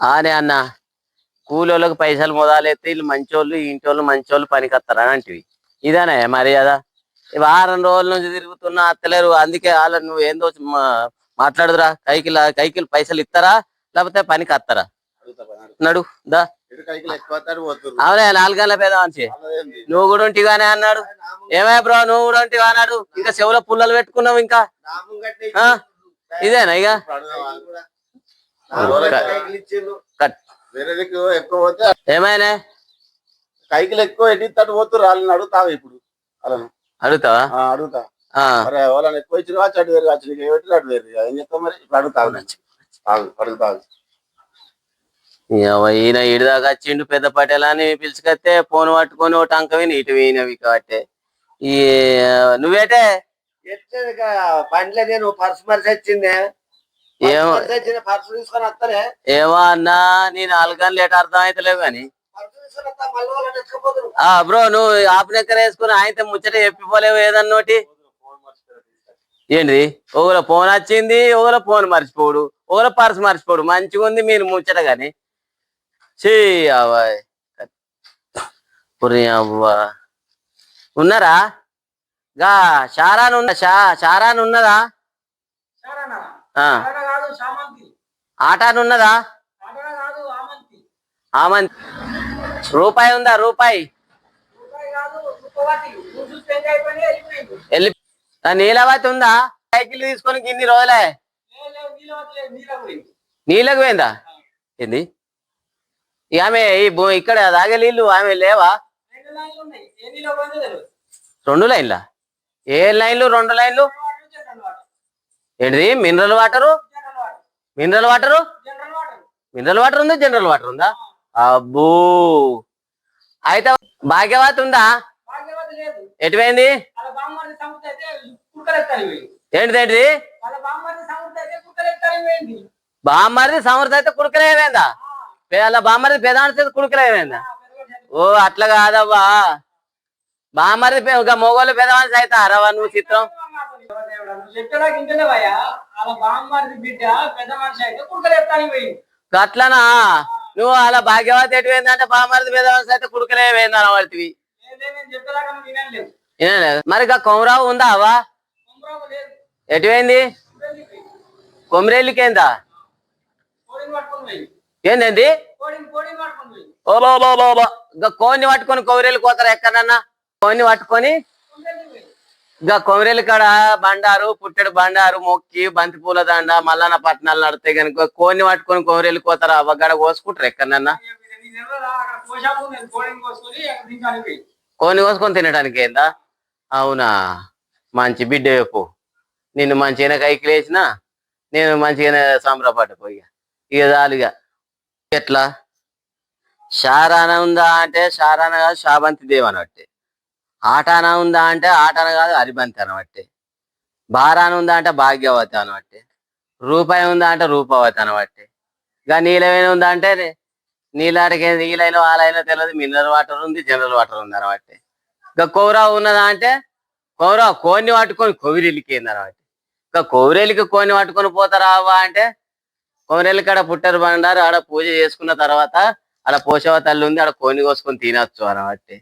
ఆనే అన్న కూలోళ్ళకి పైసలు మొదలెత్తే వీళ్ళు మంచోళ్ళు ఇంటోళ్ళు మంచోళ్ళు పనికొస్తారు అలాంటివి. అంటివి ఇదేనా మర్యాద? వారం రోజుల నుంచి తిరుగుతున్నా అత్తలేరు అందుకే వాళ్ళ నువ్వు ఏందో మా- మాట్లాడుదురా కైకి కైకిలు పైసలు ఇస్తారా లేకపోతే పనికి వస్తారా నడు దా. నాలుగు గంటల పేద మంచి నువ్వు కూడా ఉంటిగానే అన్నాడు. ఏమయ్య బ్రో నువ్వు కూడా ఉంటివా అన్నాడు. ఇంకా చెవులో పుల్లలు పెట్టుకున్నావు ఇంకా. ఆ? ఇదేనా ఇక? ఏమైనా? కైకిలు ఎక్కువ ఎడిస్తాడు పోతుర్రు. వాళ్ళని అడుగుతావు ఇప్పుడు? వాళ్ళను. అడుగుతావా? ఆ, అడుగుతా. వాళ్ళని ఎక్కువ ఇచ్చిన కావచ్చు అటు వేరు కావచ్చు. నీకు ఏమిటి అటు వేరు. ఏం చెప్తావు మరి? ఇప్పుడు అడుగుతావు అడుగుతావు ఈయన ఇడిదాకా వచ్చిండు పెద్ద పటేల్ అని పిలుచుకొస్తే ఫోన్ పట్టుకొని ఒకటి అంక విని ఇటు వినవి కాబట్టి. ఈ నువ్వేటే? బండ్లే నేను పర్సు మరిసి వచ్చిందే ఏమో అన్నా నీ నాలుగు గంటలు ఎటు అర్థం అవుతలేవు కానీ. బ్రో నువ్వు ఆపనెక్కర వేసుకుని ఆయనతో ముచ్చట చెప్పిపోలేవు ఏదన్నోటి ఏంటిది? ఒకరు ఫోన్ వచ్చింది ఒకరు ఫోన్ మర్చిపోడు ఒకరు పర్స్ మర్చిపోడు మంచిగా ఉంది మీరు ముచ్చట గాని చీ అవ్వా. ఉన్నారా? గా షారాన్ ఉన్న షా షారాన్ ఉన్నదా? ఆటాన్ ఉన్నదా ఆమంత్. రూపాయి ఉందా రూపాయి? వెళ్ళి నీలవతి ఉందా? సైకిల్ తీసుకొని ఇన్ని రోజులే. నీళ్ళకి పోయిందా. ఏంది? ఆమె ఇక్కడ తాగే నీళ్ళు ఆమె లేవా? రెండు లైన్లా? ఏ లైన్లు రెండు లైన్లు? ఏంటిది? Mineral water mineral water mineral water ఉందా? జనరల్ వాటర్ ఉందా? అబ్బో. అయితే భాగ్యవతి ఉందా? ఎటువైంది? ఏంటిది ఏంటిది? బామ్మరిది సమర్థ అయితే కుడుకలేవేందా అలా బామ్మరిది పెదానికి కుడుకలేవేందా ఓ అట్లా కాదవ్వా. బామ్మరిది మొగోళ్ళు పెదవాన్స్ అయితే అరవా నువ్వు చిత్రం. చెప్పేదాకా ఇంటలేవయ్యా అలా బామ్మది బిడ్డ పెద్ద మనిషి అయితే పోయింది అట్లనా నువ్వు అలా భాగ్యవతి ఎటు పోయిందంటే పెదవాన్స్ పెద్ద మనిషి అయితే కుడుకలే నేను చెప్పేదాకా మరి ఇక కొమరావు ఉందా అవా కుమ్రావు లేదు ఎటువైంది కొమరేలికేందా ఏందండి? కోడిని పట్టుకొని పోయి ఓ పట్టుకొని కోతారు ఎక్కడన్నా? కోని పట్టుకొని? ఇంకా కొమరేలు కాడ బండారు పుట్టెడు బండారు మొక్కి బంతి పూల దండ మల్లన్న పట్టణాలు నడితే కనుక కోని పట్టుకొని కొమరేలు కోతారు అవ్వగడ కోసుకుంటారు ఎక్కడన్నా కోని కోడిని కోసుకొని తినడానికి ఏందా? అవునా? మంచి బిడ్డ చెప్పు. నిన్ను మంచిగా కైకి లేచిన నేను మంచిగానే సంబరపడిపోయి ఇక చాలుగా ఎట్లా? షారాన ఉందా అంటే షారాన కాదు శాబంతి దేవ్ అనట్టే ఆటాన ఉందా అంటే ఆటాన కాదు హరిబంతి అనబట్టే. భారాన ఉందా అంటే భాగ్యవతి అనబట్టే. రూపాయి ఉందా అంటే రూపవతి అనబట్టే. ఇక నీలమైన ఉందా అంటే నీలాటకి నీలైన వాళ్ళైనా తెలియదు మినరల్ వాటర్ ఉంది జనరల్ వాటర్ ఉంది అనబట్టే. ఇంకా కోరా ఉన్నదా అంటే కోరా కోన్ని పట్టుకొని కొవిరెలికేంది అనమాట ఇంకా కొవిరెలికి కోన్ని పట్టుకొని పోతారా అవ్వా అంటే కొమరెల్లి కాడ పుట్టరు బండారు ఆడ పూజ చేసుకున్న తర్వాత ఆడ పోషవ తల్లి ఉంది ఆడ కోని కోసుకొని తినొచ్చు అనబట్టి.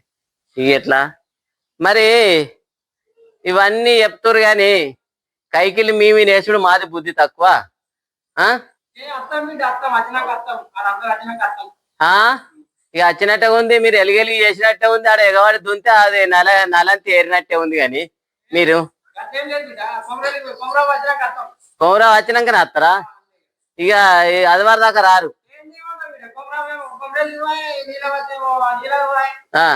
ఇక ఎట్లా? మరి ఇవన్నీ చెప్తురు గాని కైకిలి మీమి నేసుడు మాది బుద్ధి తక్కువ. వచ్చినాక వచ్చినాక ఇక వచ్చినట్టే ఉంది మీరు ఎలిగెలిగి చేసినట్టే ఉంది ఆడ ఎగవాడి దుంతే అది నల నలంతి ఏరినట్టే ఉంది కానీ మీరు. వచ్చినాక కోమరా వచ్చినాకనే వస్తారా ఇక ఈ ఆదివారం దాకా రారు. ఆ.